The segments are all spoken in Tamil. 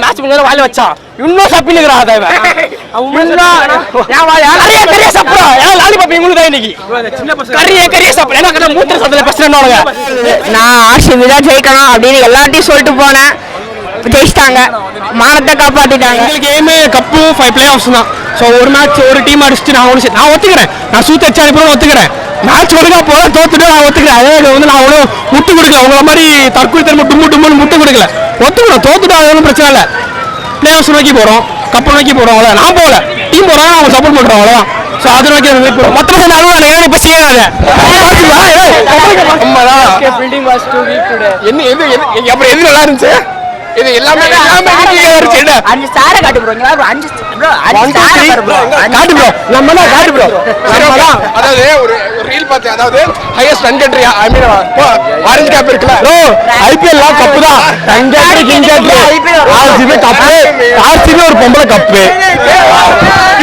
மேட்ச் வாயில வச்சான் இன்னும் சப்பினுக்குறா அதை கரிய சப்புறா ஏன் லாலிபாப் இவங்களுக்கு தான் இன்னைக்கு கரிய கரிய சப்பு ஏன்னா மூத்திர சத்துல பேசுறேன்னு நான் ஆர்சிபி தான் ஜெயிக்கணும் அப்படின்னு எல்லாத்தையும் சொல்லிட்டு போனேன் ஜெயிச்சிட்டாங்க மானத்தை காப்பாத்திட்டாங்க எங்களுக்கு எய்மே கப்பு ஃபைவ் பிளே ஆஃப்ஸ் தான் ஸோ ஒரு மேட்ச் ஒரு டீம் அடிச்சுட்டு நான் ஒன்று நான் ஒத்துக்கிறேன் நான் சூத்த அடிச்சு அனுப்பி ஒத்துக்கிறேன் மேட்ச் ஒழுங்கா போல தோத்துட்டு நான் ஒத்துக்கிறேன் அதே இது வந்து நான் அவ்வளோ முட்டு கொடுக்கல. உங்களை மாதிரி தற்கொலை தர்ம டும்மு டும்முன்னு முட்டு கொடுக்கல. ஒத்துக்கிறோம் தோத்துட்டு அது ஒன்றும் பிரச்சனை இல்லை. பிளே ஆஃப்ஸ் நோக்கி போகிறோம் கப்பு நோக்கி போகிறோம் அவ்வளோ நான் போகல. டீம் போகிறாங்க அவங்க சப்போர்ட் பண்ணுறோம் அவ்வளோதான் ஸோ அது நோக்கி போகிறோம் மொத்தமாக சேர்ந்து அழுவாங்க ஏன்னா இப்போ செய்யாத என்ன எது அப்புறம் எது நல்லா இருந்துச்சு? இது எல்லாமே எல்லாமே அஞ்சு ஸ்டாரை காட்டு அஞ்சு காட்டு ப்ரோ நம்ம தான் காட்டு ப்ரோ அதாவது ஒரு ரீல் பார்த்தேன். அதாவது highest run country I mean orange cap இருக்குல்ல? ப்ரோ ஐபிஎல் லாம் கப்பு தான். Run country king country RCB cup. RCB ஒரு பொம்பளை கப்பு.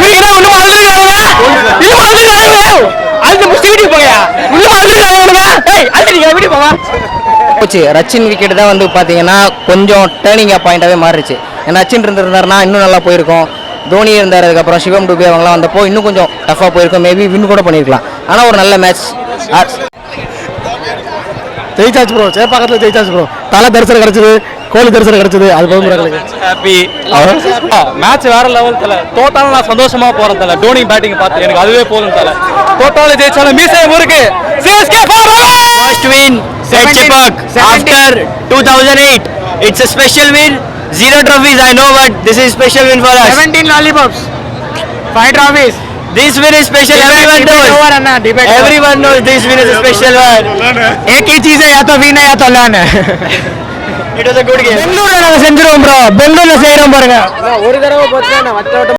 இவங்க போங்கயா இன்னும் அழுதுறாங்க ஏய் வீட்டுக்கு போங்க. போச்சு. ரச்சின் விக்கெட் தான் வந்து பார்த்தீங்கன்னா கொஞ்சம் டேர்னிங் பாயிண்டாகவே மாறிடுச்சு ஏன்னா ரச்சின் இருந்திருந்தாருன்னா இன்னும் நல்லா போயிருக்கும். தோனி இருந்தார் அதுக்கப்புறம் சிவம் டுபே அவங்களாம் வந்தப்போ இன்னும் கொஞ்சம் டஃப்பாக போயிருக்கும். மேபி வின் கூட பண்ணியிருக்கலாம். ஆனால் ஒரு நல்ல மேட்ச் ஜெயிச்சாச்சு ப்ரோ சேப்பாக்கத்தில் ஜெயிச்சாச்சு ப்ரோ தலை தரிசனம் கிடைச்சது கோழி தரிசனம் கிடைச்சது அது போதும் ஹாப்பி மேட்ச் வேற லெவல் தல. தோட்டாலும் நான் சந்தோஷமா போறேன் தல. டோனி பேட்டிங் பார்த்து எனக்கு அதுவே போதும் தல. தோட்டாலும் ஜெயிச்சாலும் மீசை முறுக்கு. CSK First win at Chepak after 2008. It's a special win. Zero trophies, I know, but this is special win for us. 17 lollipops 5 trophies This win is special. Everyone knows. Everyone knows this win is a special one. एक ही चीज है या तो विन है या तो लर्न है It was a good game. பெங்களூர்ல நாங்க செஞ்சிருவோம் ப்ரோ பெங்களூர்ல செய்யறோம் பாருங்க ஒரு தடவை பார்த்தா